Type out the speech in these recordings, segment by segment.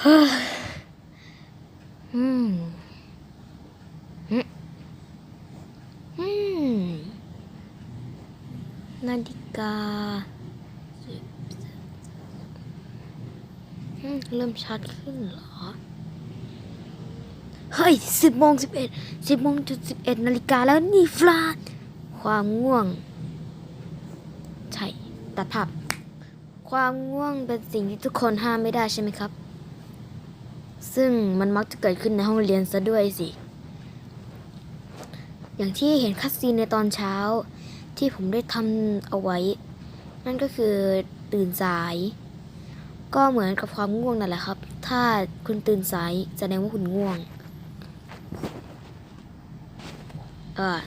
อืมอืมนาฬิกาเริ่มชัดขึ้นเหรอ เฮ้ยสิบโมงสิบเอ็ดสิบโมงจุดสิบเอ็ดนาฬิกาแล้วนี่ฟลาดความง่วง ใช่ตัดภาพความง่วงเป็นสิ่งที่ทุกคนห้ามไม่ได้ใช่ไหมครับ ซึ่งมันมักจะเกิดขึ้นในห้องเรียนซะด้วยสิ อย่างที่เห็นคัดซีนในตอนเช้าที่ผมได้ทำเอาไว้ นั่นก็คือตื่นสาย ก็เหมือนกับความง่วงนั่นแหละครับ ถ้าคุณตื่นสายแสดงว่าคุณง่วง เออ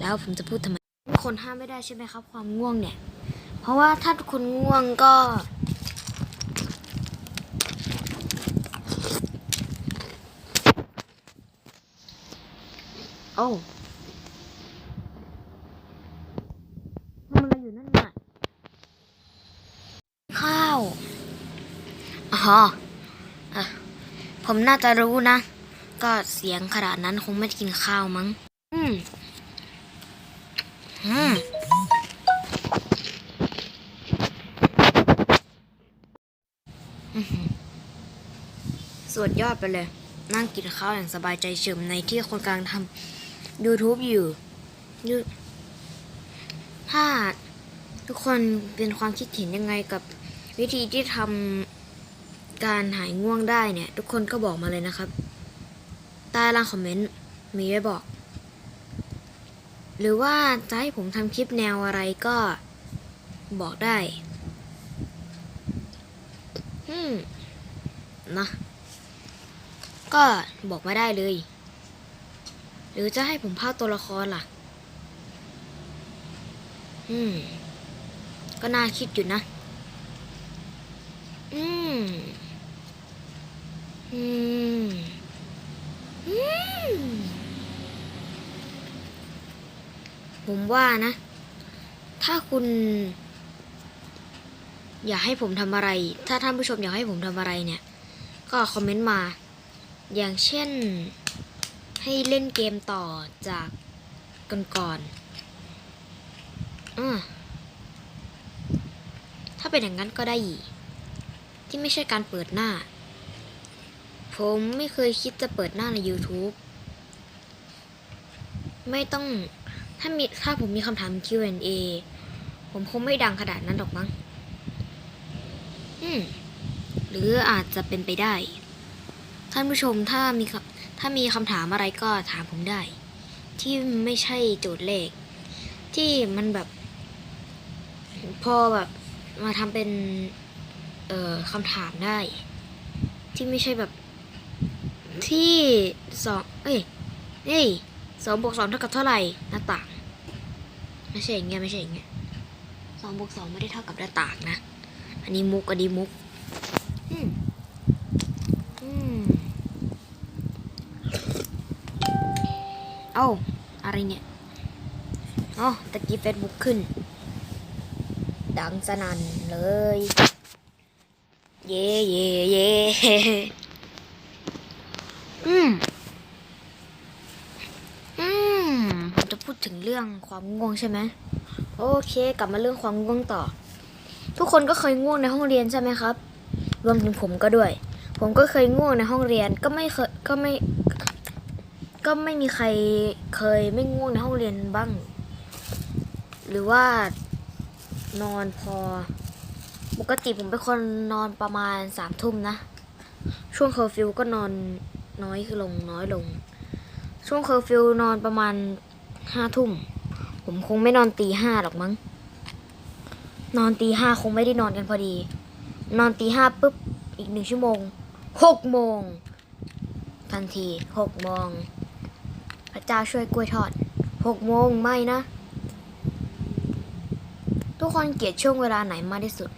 แล้วผมจะพูดทำไมคนห้ามไม่ได้ใช่ไหมครับ ความง่วงเนี่ย เพราะว่าถ้าทุกคนง่วงก็ โอ้ทำอะไรอยู่นั่นน่ะ ข้าว อ๋ออะผมน่าจะรู้นะ ก็เสียงขนาดนั้นคงไม่ได้กินข้าวมั้ง อืม อืม สุดยอดไปเลย นั่งกินข้าวอย่างสบายใจเฉิมในที่คนกลังทำ YouTube อยู่ยูถ้าทุกคนเป็นความคิดเห็นยังไงกับวิธีที่ทำการหายง่วงได้เนี่ย ทุกคนก็บอกมาเลยนะครับ ใต้ล่างคอมเมนต์มีไว้บอก หรือว่าจะให้ผมทำคลิปแนวอะไรก็บอกได้อืมนะก็บอกมาได้เลย หรือจะให้ผมพากย์ตัวละครล่ะ อืม ก็น่าคิดอยู่นะ อืม อืม อืม ผมว่านะ ถ้าคุณ อยากให้ผมทำอะไร ถ้าท่านผู้ชมอยากให้ผมทำอะไรเนี่ย ก็คอมเมนต์มา อย่างเช่น ให้เล่นเกมต่อจากก่อนๆอ่าถ้าเป็นอย่างนั้นก็ได้อีกที่ไม่ใช่การเปิดหน้า ผมไม่เคยคิดจะเปิดหน้าใน YouTube ไม่ต้องถ้ามีถ้าผมมีคำถาม Q&A ผมคงไม่ดังขนาดนั้นหรอกมั้ง อืม หรืออาจจะเป็นไปได้ ท่านผู้ชมถ้ามีคำ ถ้ามีคำถามอะไรก็ถามผมได้ ที่ไม่ใช่โจทย์เลข ที่มันแบบ พอแบบมาทำเป็น เอ่อคำถามได้ ที่ไม่ใช่แบบ ที่สองเอ้ยเอ้ยสองบวกสองเท่ากับเท่าไหร่หน้าต่าง ไม่ใช่อย่างเงี้ยไม่ใช่อย่างเงี้ยสองบวกสองไม่ได้เท่ากับหน้าต่างนะ อันนี้มุกอันนี้มุก อืม อืม เอ้าอะไรเนี่ยอ๋อตะกี้เฟซบุ๊กขึ้น ดังสนั่นเลย เย่เย่เย่อืมอืมผมจะพูดถึงเรื่องความง่วงใช่ไหมโอเค กลับมาเรื่องความง่วงต่อ ทุกคนก็เคยง่วงในห้องเรียนใช่ไหมครับ รวมถึงผมก็ด้วย ผมก็เคยง่วงในห้องเรียนก็ไม่เคยก็ไม่ ก็ไม่มีใครเคยไม่ง่วงในห้องเรียนบ้าง หรือว่านอนพอ ปกติผมเป็นคนนอนประมาณสามทุ่มนะ ช่วงเคอร์ฟิวก็นอนน้อยคือลงน้อยลง ช่วงเคอร์ฟิวนอนประมาณห้าทุ่ม ผมคงไม่นอนตีห้าหรอกมั้ง นอนตีห้าคงไม่ได้นอนกันพอดี นอนตีห้าปุ๊บอีกหนึ่งชั่วโมงหกโมงทันทีหกโมง พระเจ้าช่วยกล้วยทอดหกโมงไม่นะ ทุกคนเกลียดช่วงเวลาไหนมากที่สุด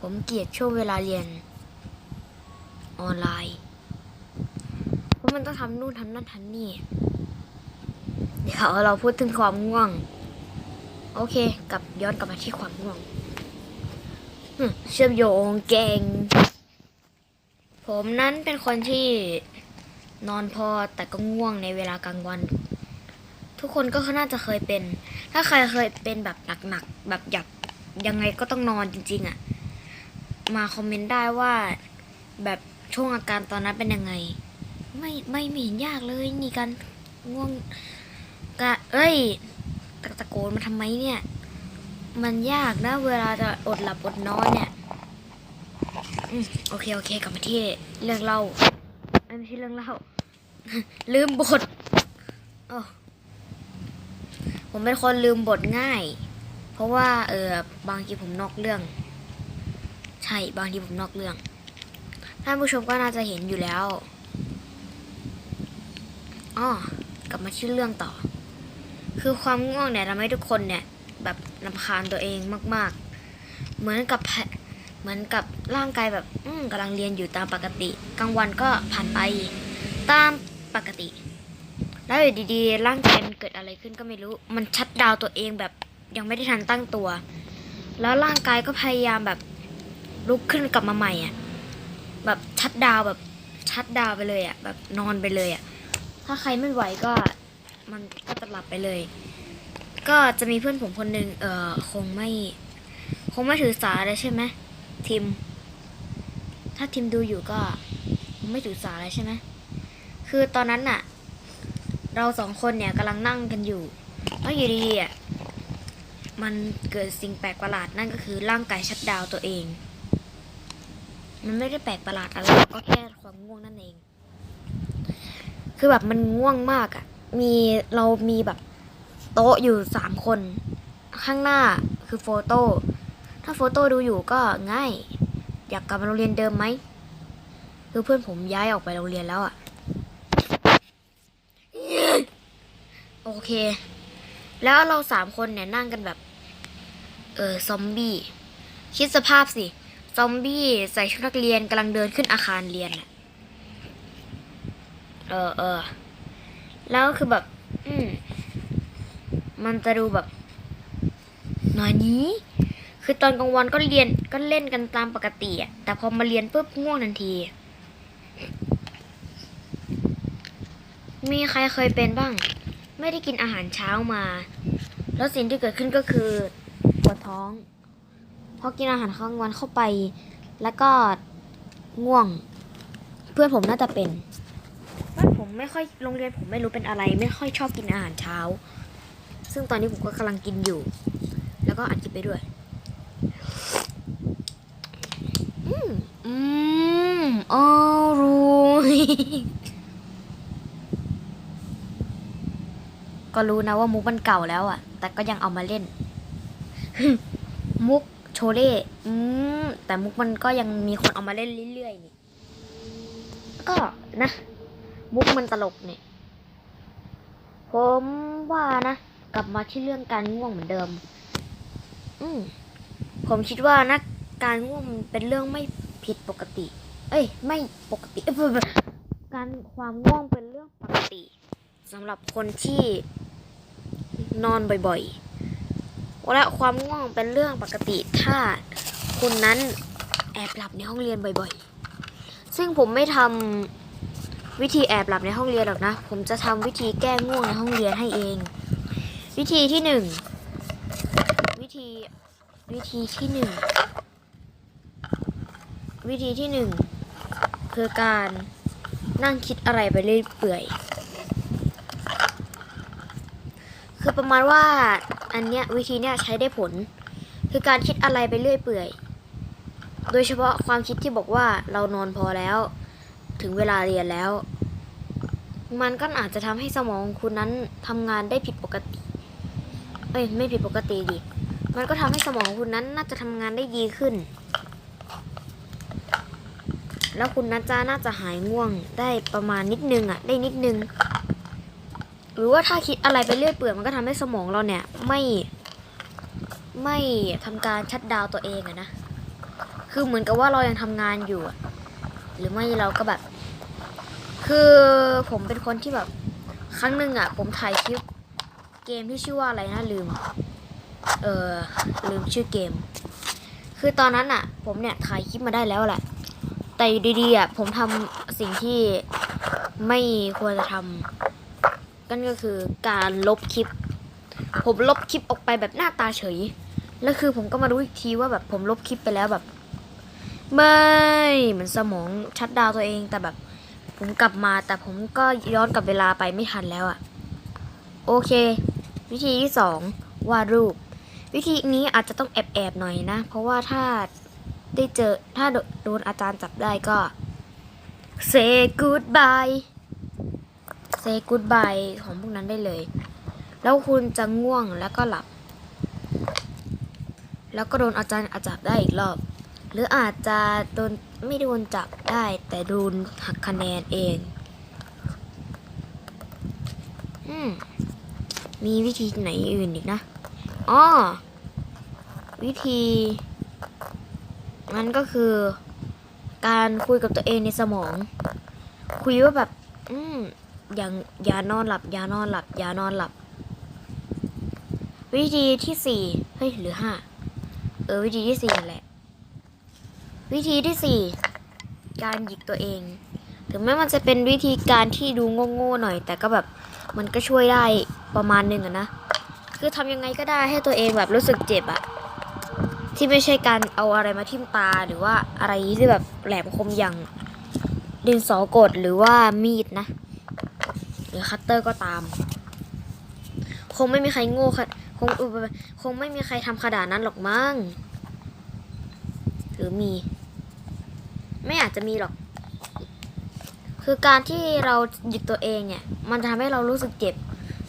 ผมเกลียดช่วงเวลาเรียน ออนไลน์ เพราะมันต้องทำนู่นทำนั่นทำนี่ เดี๋ยวเราพูดถึงความง่วง โอเคกับย้อนกลับมาที่ความง่วงเชื่อมโยงเก่ง ผมนั้นเป็นคนที่ นอนพอแต่ก็ง่วงในเวลากลางวัน ทุกคนก็น่าจะเคยเป็น ถ้าใครเคยเป็นแบบหนักๆแบบอยากยังไงก็ต้องนอนจริง ๆอะ่ะ มาคอมเมนต์ได้ว่าแบบช่วงอาการตอนนั้นเป็นยังไง ไม่ไม่ม่เห็นยากเลยนี่กันง่วงกะเอ้ยตะตะโกนมาทำไมเนี่ย มันยากนะ เวลาจะอดหลับอดนอนเนี่ย อืมโอเค โอเคกลับมาที่เรื่องเล่า ไม่ใช่เรื่องเล่า ลืมบทโอ้ผมเป็นคนลืมบทง่าย เพราะว่าเออบางทีผมนอกเรื่อง ใช่บางทีผมนอกเรื่องท่านผู้ชมก็น่าจะเห็นอยู่แล้วอ๋อกลับมาที่เรื่องต่อ คือความง่วงเนี่ยทำให้ทุกคนเนี่ยแบบลำคาญตัวเองมาก ๆ เหมือนกับ เหมือนกับร่างกายแบบอืมกำลังเรียนอยู่ตามปกติ กลางวันก็ผ่านไปตามปกติ แล้วอยู่ดีๆ ร่างกายมันเกิดอะไรขึ้นก็ไม่รู้ มันชัดดาวตัวเองแบบยังไม่ได้ทันตั้งตัว แล้วร่างกายก็พยายามแบบลุกขึ้นกลับมาใหม่อะแบบชัดดาวแบบชัดดาวไปเลยอะแบบนอนไปเลยอะถ้าใครไม่ไหวก็มันก็จะหลับไปเลย ก็จะมีเพื่อนผมคนหนึ่งเออคงไม่ คงไม่ถือสาเลยใช่ไหม ทิม ถ้าทิมดูอยู่ก็ไม่ถือสาเลยใช่ไหมคือตอนนั้นน่ะ เราสองคนเนี่ยกำลังนั่งกันอยู่แล้วอยู่ดีๆอะมันเกิดสิ่งแปลกประหลาดนั่นก็คือร่างกายชัดดาวตัวเอง มันไม่ได้แปลกประหลาดอะไรก็แค่ความง่วงนั่นเอง คือแบบมันง่วงมากอะ มีเรามีแบบโต๊ะอยู่สามคน ข้างหน้าคือโฟโต้ ถ้าโฟโต้ดูอยู่ก็ง่าย อยากกลับมาโรงเรียนเดิมไหมคือเพื่อนผมย้ายออกไปโรงเรียนแล้วอะ่ะ โอเค แล้วเราสามคนเนี่ยนั่งกันแบบ เออซอมบี้ คิดสภาพสิ ซอมบี้ใส่ชุดนักเรียนกำลังเดินขึ้นอาคารเรียนน่ะเออเออ แล้วคือแบบ อืมมันจะดูแบบหน่อยนี้ คือตอนกลางวันก็เรียนก็เล่นกันตามปกติอะแต่พอมาเรียนปุ๊บง่วงทันที มีใครเคยเป็นบ้าง ไม่ได้กินอาหารเช้ามา แล้วสิ่งที่เกิดขึ้นก็คือปวดท้องพอกินอาหารกลางวันเข้าไป แล้วก็ง่วง เพื่อนผมน่าจะเป็นบ้านผมไม่ค่อยโรงเรียนผมไม่รู้เป็นอะไร ไม่ค่อยชอบกินอาหารเช้า ซึ่งตอนนี้ผมก็กำลังกินอยู่ แล้วก็อัดคลิปไปด้วย อืมอืมอร่อยก็รู้นะว่ามุกมันเก่าแล้วอะแต่ก็ยังเอามาเล่น มุกโชเล่อืมแต่มุกมันก็ยังมีคนเอามาเล่นเรื่อยๆนี่ ก็นะ มุกมันตลกเนี่ย ผมว่านะ กลับมาที่เรื่องการง่วงเหมือนเดิม อืมผมคิดว่านะ การง่วงมันเป็นเรื่องไม่ผิดปกติ เอ้ย ไม่ปกติเอ้ยการความง่วงเป็นเรื่องปกติสำหรับคนที่นอนบ่อยๆและความง่วงเป็นเรื่องปกติ ถ้าคุณนั้นแอบหลับในห้องเรียนบ่อยๆ ซึ่งผมไม่ทำวิธีแอบหลับในห้องเรียนหรอกนะ ผมจะทำวิธีแก้ง่วงในห้องเรียนให้เอง วิธีที่หนึ่งวิธีวิธีที่หนึ่ง วิธีที่หนึ่งคือการนั่งคิดอะไรไปเรื่อยเปื่อย คือประมาณว่าอันเนี้ยวิธีเนี้ยใช้ได้ผล คือการคิดอะไรไปเรื่อยเปื่อย โดยเฉพาะความคิดที่บอกว่าเรานอนพอแล้ว ถึงเวลาเรียนแล้ว มันก็อาจจะทำให้สมองคุณนั้นทำงานได้ผิดปกติ เอ้ยไม่ผิดปกติดิ มันก็ทำให้สมองคุณนั้นน่าจะทำงานได้ดีขึ้น แล้วคุณนัจจาน่าจะหายง่วงได้ประมาณนิดนึงอะได้นิดนึง หรือว่าถ้าคิดอะไรไปเรื่อยเปื่อยมันก็ทำให้สมองเราเนี่ย ไม่ไม่ทำการชัดดาวตัวเองอะนะ คือเหมือนกับว่าเรายังทำงานอยู่ หรือไม่เราก็แบบ คือผมเป็นคนที่แบบ ครั้งหนึ่งอะ ผมถ่ายคลิปเกมที่ชื่อว่าอะไรนะลืม เออลืมชื่อเกม คือตอนนั้นอะ ผมเนี่ยถ่ายคลิปมาได้แล้วแหละ แต่อยู่ดีๆอะผมทำสิ่งที่ไม่ควรจะทำนั่นก็คือการลบคลิป ผมลบคลิปออกไปแบบหน้าตาเฉย แล้วคือผมก็มารู้อีกทีว่าแบบผมลบคลิปไปแล้วแบบไม่เหมือนสมองชัดดาวตัวเองแต่แบบผมกลับมาแต่ผมก็ย้อนกลับเวลาไปไม่ทันแล้วอะโอเค วิธีที่สองวาดรูป วิธีนี้อาจจะต้องแอบๆหน่อยนะ เพราะว่าถ้า ได้เจอถ้าโดนอาจารย์จับได้ก็ say goodbye say goodbye ของพวกนั้นได้เลย แล้วคุณจะง่วงแล้วก็หลับ แล้วก็โดนอาจารย์อาจับได้อีกรอบ หรืออาจจะโดนไม่โดนจับได้ แต่โดนหักคะแนนเอง อืมมีวิธีไหนอื่นอีกนะ อ๋อ วิธี นั้นก็คือ การคุยกับตัวเองในสมอง คุยว่าแบบ อืมอย่างอย่านอนหลับ อย่านอนหลับ อย่านอนหลับ วิธีที่สี่เฮ้ยหรือห้าเออวิธีที่สี่แหละ วิธีที่สี่การหยิกตัวเอง ถึงแม้มันจะเป็นวิธีการที่ดูโง่ๆหน่อย แต่ก็แบบมันก็ช่วยได้ประมาณหนึงอะนะ คือทำยังไงก็ได้ให้ตัวเองแบบรู้สึกเจ็บอะ ที่ไม่ใช่การเอาอะไรมาทิ่มตาหรือว่าอะไรที่แบบแหลมคมอย่างดินสอกดหรือว่ามีดนะ หรือคัตเตอร์ก็ตาม คงไม่มีใครโง่ค่ะคงคงไม่มีใครทำขนาดนั้นหรอกมั้งหรือมี ไม่อาจจะมีหรอก คือการที่เราหยิกตัวเองเนี่ย มันจะทำให้เรารู้สึกเจ็บ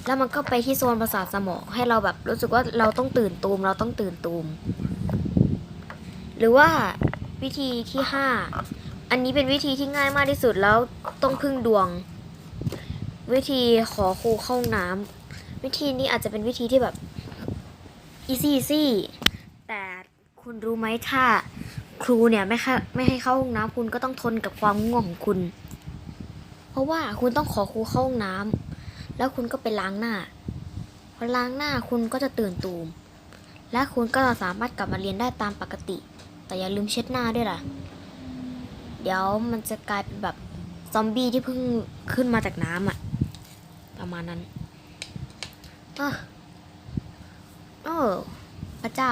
แล้วมันก็ไปที่โซนประสาทสมองให้เราแบบรู้สึกว่าเราต้องตื่นตูม เราต้องตื่นตูม หรือว่าวิธีที่ห้าอันนี้เป็นวิธีที่ง่ายมากที่สุดแล้วต้องพึ่งดวง วิธีขอครูเข้าห้องน้ำวิธีนี้อาจจะเป็นวิธีที่แบบ easy easy แต่คุณรู้ไหมถ้าครูเนี่ยไม่ค่ะไม่ให้เข้าห้องน้ำคุณก็ต้องทนกับความง่วงของคุณ เพราะว่าคุณต้องขอครูเข้าห้องน้ำแล้วคุณก็ไปล้างหน้าพอล้างหน้าคุณก็จะตื่นตูม และคุณก็สามารถกลับมาเรียนได้ตามปกติ แต่อย่าลืมเช็ดหน้าด้วยล่ะ เดี๋ยวมันจะกลายเป็นแบบซอมบี้ที่เพิ่งขึ้นมาจากน้ำอะประมาณนั้นเออเออพระเจ้า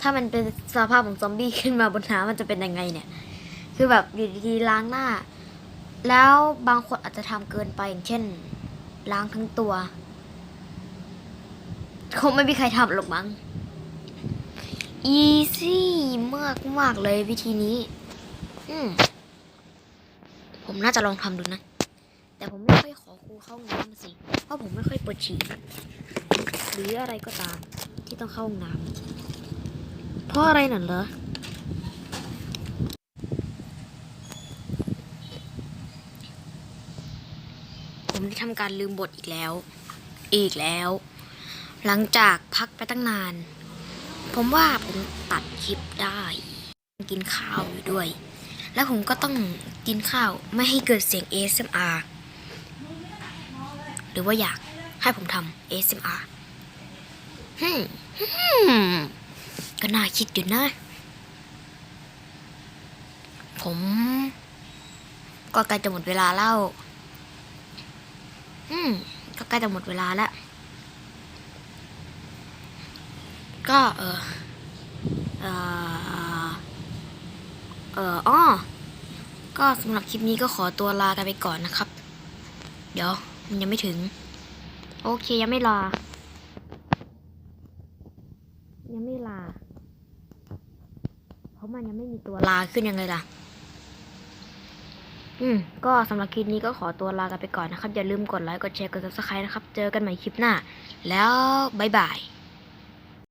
ถ้ามันเป็นสภาพของซอมบี้ขึ้นมาบนน้ำมันจะเป็นยังไงเนี่ย คือแบบอยู่ดีๆล้างหน้า แล้วบางคนอาจจะทำเกินไปอย่างเช่น ล้างทั้งตัวคงไม่มีใครทำหรอกมั้ง อีซี่มากมากเลยวิธีนี้ อืมผมน่าจะลองทำดูนะ แต่ผมไม่ค่อยขอครูเข้าห้องน้ำสิ เพราะผมไม่ค่อยปวดฉี่หรืออะไรก็ตาม ที่ต้องเข้าห้องน้ำเพราะอะไรนั่นเหรอผมได้ทำการลืมบทอีกแล้ว อีกแล้ว หลังจากพักไปตั้งนาน ผมว่าผมตัดคลิปได้ กินข้าวอยู่ด้วย แล้วผมก็ต้องกินข้าวไม่ให้เกิดเสียง ASMR หรือว่าอยากให้ผมทำ ASMR ฮึมฮึมก็น่าคิดอยู่นะ ผม ก็ใกล้จะหมดเวลาแล้ว อืม ก็ใกล้จะหมดเวลาแล้ว ก็เออเออเอออ้อก็สำหรับคลิปนี้ก็ขอตัวลากันไปก่อนนะครับ เดี๋ยวมันยังไม่ถึง โอเคยังไม่ลา ยังไม่ลา เพราะมันยังไม่มีตัวลาขึ้นยังไงล่ะ อืม ก็สำหรับคลิปนี้ก็ขอตัวลากันไปก่อนนะครับ อย่าลืมกดไลค์ กดแชร์ กด subscribe นะครับ เจอกันใหม่คลิปหน้า แล้วบ๊ายบาย